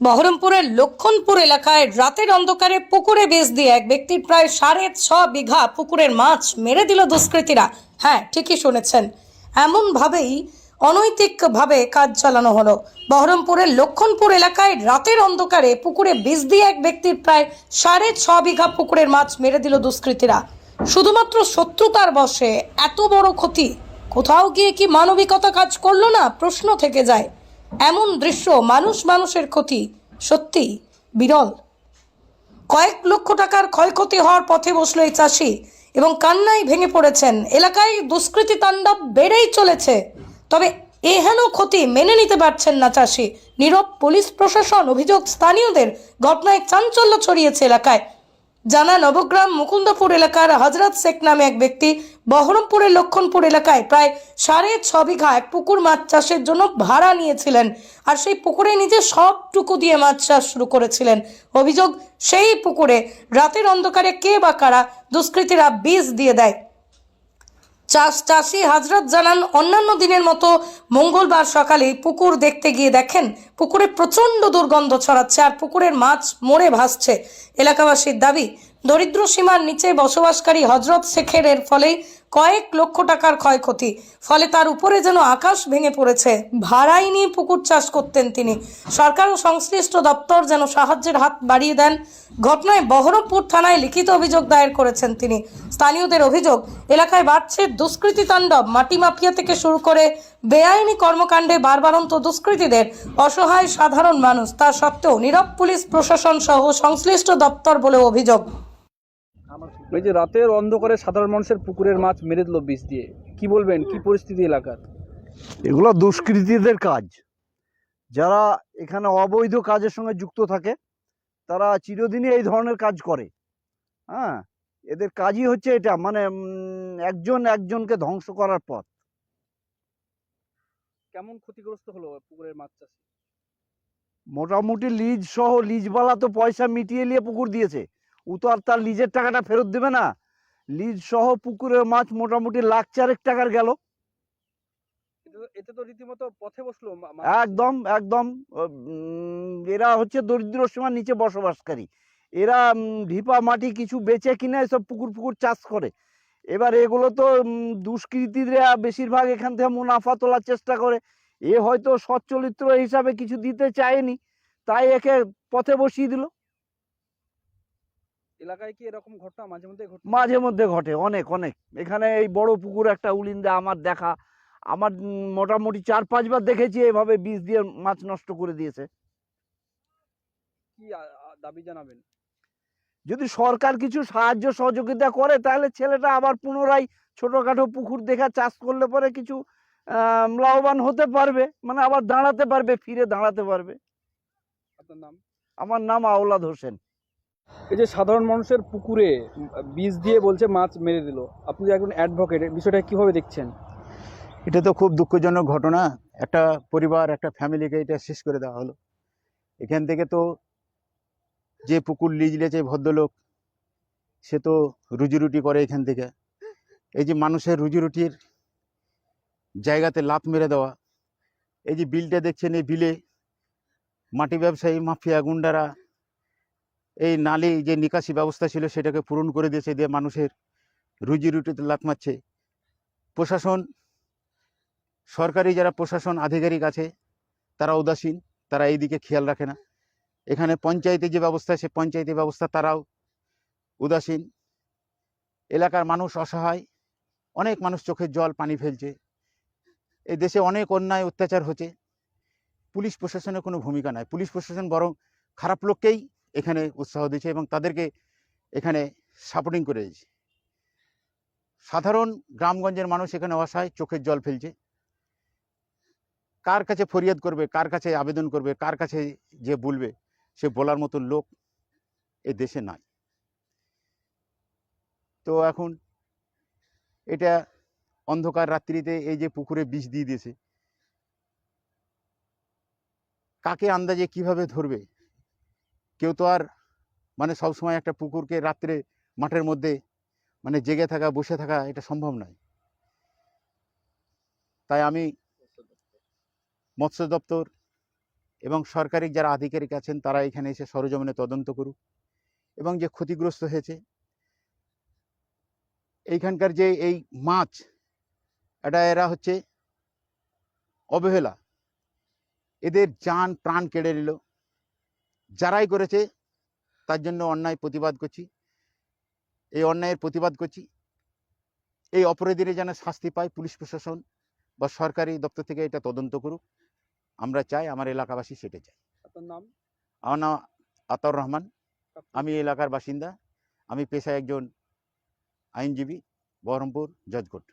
বহরমপুরের লক্ষণপুর এলাকায় রাতের অন্ধকারে পুকুরে বেশ দিয়ে এক ব্যক্তির প্রায় সাড়ে ছ বিঘা পুকুরের মাছ মেরে দিল দুষ্কৃতীরা। হ্যাঁ ঠিকই শুনেছেন। এমনভাবেই অনৈতিকভাবে কাজ চালানো হলো। বহরমপুরের লক্ষণপুর এলাকায় রাতের অন্ধকারে পুকুরে বিষ দিয়ে এক ব্যক্তির প্রায় সাড়ে ছ বিঘা পুকুরের মাছ মেরে দিল দুষ্কৃতীরা। শুধুমাত্র শত্রুতার বশে এত বড় ক্ষতি। কোথাও গিয়ে কি মানবিকতা কাজ করল না? প্রশ্ন থেকে যায়। এমন দৃশ্য মানুষ মানুষের ক্ষতি, সত্যি, বিরল। কয়েক লক্ষ টাকার ক্ষয়ক্ষতি হওয়ার পথে বসল এই চাষি এবং কান্নায় ভেঙে পড়েছেন। এলাকায় দুষ্কৃতি তাণ্ডব বেড়েই চলেছে, তবে এহেন ক্ষতি মেনে নিতে পারছেন না চাষি। নীরব পুলিশ প্রশাসন অভিযোগ স্থানীয়দের ঘটনায় চাঞ্চল্য ছড়িয়েছে এলাকায়। জানা নবগ্রাম মুকুন্দপুর এলাকার হজরত শেখ নামে এক ব্যক্তি বহরমপুরের লক্ষণপুর এলাকায় প্রায় সাড়ে ছ বিঘা এক পুকুর মাছ চাষের জন্য ভাড়া নিয়েছিলেন আর সেই পুকুরে নিজে সবটুকু দিয়ে মাছ চাষ শুরু করেছিলেন। অভিযোগ, সেই পুকুরে রাতের অন্ধকারে কে বা কারা দুষ্কৃতীরা বিষ দিয়ে দেয়। চাষ চাষি হাজরত জানান, অন্যান্য দিনের মতো মঙ্গলবার সকালে পুকুর দেখতে গিয়ে দেখেন, পুকুরে প্রচণ্ড দুর্গন্ধ ছড়াচ্ছে আর পুকুরের মাছ মরে ভাসছে। এলাকাবাসীর দাবি, দরিদ্র সীমার নিচে বসবাসকারী হজরত শেখের ফলেই কয়েক লক্ষ টাকার ক্ষয়ক্ষতি। ফলে তার উপরে যেন আকাশ ভেঙে পড়েছে। ভাড়াই নিয়ে পুকুর চাষ করতেন তিনি। সরকার ও সংশ্লিষ্ট দপ্তর যেন সাহায্যের হাত বাড়িয়ে দেন। ঘটনায় বহরমপুর থানায় লিখিত অভিযোগ দায়ের করেছেন তিনি। স্থানীয়দের অভিযোগ, এলাকায় বাড়ছে দুষ্কৃতি তাণ্ডব। মাটি মাফিয়া থেকে শুরু করে বেআইনি কর্মকাণ্ডে বারবারন্ত দুষ্কৃতীদের অসহায় সাধারণ মানুষ। তা সত্ত্বেও নীরব পুলিশ প্রশাসন সহ সংশ্লিষ্ট দপ্তর বলে অভিযোগ। এই যে রাতের অন্ধকারে সাধারণ মানুষের পুকুরের মাছ মেরে দিল বিষ দিয়ে। কি বলবেন? কি পরিস্থিতি এলাকার? এগুলো দুষ্কৃতীদের কাজ। যারা এখানে অবৈধ কাজের সঙ্গে যুক্ত থাকে তারা চিরদিনই এই ধরনের কাজ করে। হ্যাঁ? এদের কাজই হচ্ছে এটা মানে একজন একজনকে ধ্বংস করার পথ। কেমন ক্ষতিগ্রস্ত হলো পুকুরের মাছ চাষ? মোটামুটি লিজ সহ লিজওয়ালা তো পয়সা মিটিয়ে নিয়ে পুকুর দিয়েছে। ও তো আর তার লিজের টাকাটা ফেরত দেবে না। লিজ সহ পুকুরের মাছ মোটামুটি লাখ চারেক টাকার গেল। এতে তো- রীতিমতো পথে বসল একদম একদম এরা হচ্ছে দরিদ্র সীমার নিচে বসবাসকারী। এরা ঢিপা মাটি কিছু বেচে কিনে এসব পুকুর পুকুর চাষ করে। এবার এগুলো তো দুষ্কৃতীরা বেশিরভাগ এখান থেকে মুনাফা তোলার চেষ্টা করে। এ হয়তো সচ্চরিত্র হিসাবে কিছু দিতে চায়নি তাই একে পথে বসিয়ে দিল। এলাকায় কি এরকম ঘটনা মাঝে মধ্যে ঘটে? মাঝে মধ্যে ঘটে অনেক অনেক। এখানে এই বড় পুকুর একটা উলিন্দা আমার দেখা। আমার মোটামুটি চার পাঁচবার দেখেছি এভাবে বীজ দিয়ে মাছ নষ্ট করে দিয়েছে। কি দাবি জানাবেন? যদি সরকার কিছু সাহায্য সহযোগিতা করে তাহলে ছেলেটা আবার পুনরায় ছোটখাটো পুকুর দেখা চাষ করলে পরে কিছু লাভবান হতে পারবে। মানে আবার দাঁড়াতে পারবে ফিরে দাঁড়াতে পারবে। আপনার নাম? আমার নাম আওলাদ হোসেন। এই যে সাধারণ মানুষের পুকুরে বীজ দিয়ে বলছে মাছ মেরে দিল, আপনি একজন অ্যাডভোকেট বিষয়টা কীভাবে দেখছেন? এটা তো খুব দুঃখজনক ঘটনা। একটা পরিবার, একটা ফ্যামিলিকে এটা শেষ করে দেওয়া হলো। এখান থেকে তো যে পুকুর লিজ লেছে ভদ্রলোক, সে তো রুজি রুটি করে এখান থেকে। এই যে মানুষের রুজি রুটির জায়গাতে লাত মেরে দেওয়া, এই যে বিলটা দেখছেন এই বিলে, মাটি ব্যবসায়ী, মাফিয়া, গুন্ডারা এই নালি যে নিকাশি ব্যবস্থা ছিল সেটাকে পূরণ করে দিয়েছে, দিয়ে মানুষের রুজি রুটিতে লাত মারছে। প্রশাসন, সরকারি যারা প্রশাসন আধিকারিক আছে, তারা উদাসীন, তারা এই দিকে খেয়াল রাখে না। এখানে পঞ্চায়েতে যে ব্যবস্থা সে পঞ্চায়েতি ব্যবস্থা তারাও উদাসীন। এলাকার মানুষ অসহায়, অনেক মানুষ চোখের জল, পানি ফেলছে। এ দেশে অনেক অন্যায়, অত্যাচার হচ্ছে। পুলিশ প্রশাসনের কোনো ভূমিকা নাই। পুলিশ প্রশাসন বরং খারাপ লোককেই এখানে উৎসাহ দিচ্ছে এবং তাদেরকে এখানে সাপোর্টিং করে দিয়েছে। সাধারণ গ্রামগঞ্জের মানুষ এখানে অসহায়, চোখের জল ফেলছে। কার কাছে ফরিয়াদ করবে, কার কাছে আবেদন করবে, কার কাছে যে বলবে, সে বলার মতো লোক এ দেশে নাই। তো এখন এটা অন্ধকার রাত্রিতে এই যে পুকুরে বিষ দিয়ে দিয়েছে, কাকে আন্দাজে কীভাবে ধরবে? কেউ তো আর মানে সবসময় একটা পুকুরকে রাত্রে মাঠের মধ্যে মানে জেগে থাকা, বসে থাকা এটা সম্ভব নয়। তাই আমি মৎস্য দপ্তর এবং সরকারি যারা আধিকারিক আছেন তারা এখানে এসে সরজমিনে তদন্ত করুক এবং যে ক্ষতিগ্রস্ত হয়েছে, এইখানকার যে এই মাছ, এটা এরা হচ্ছে অবহেলা। এদের যান প্রাণ কেড়ে নিল। যারাই করেছে তার জন্য অন্যায় প্রতিবাদ করছি। এই অন্যায়ের প্রতিবাদ করছি। এই অপরাধীরা যেন শাস্তি পায় পুলিশ প্রশাসন বা সরকারি দপ্তর থেকে এটা তদন্ত করুক। আমরা চাই আমার এলাকাবাসী সেটা চাই নাম? আমার নাম আতাউর রহমান। আমি এলাকার বাসিন্দা। আমি পেশায় একজন আইনজীবী বহরমপুর জজকোর্ট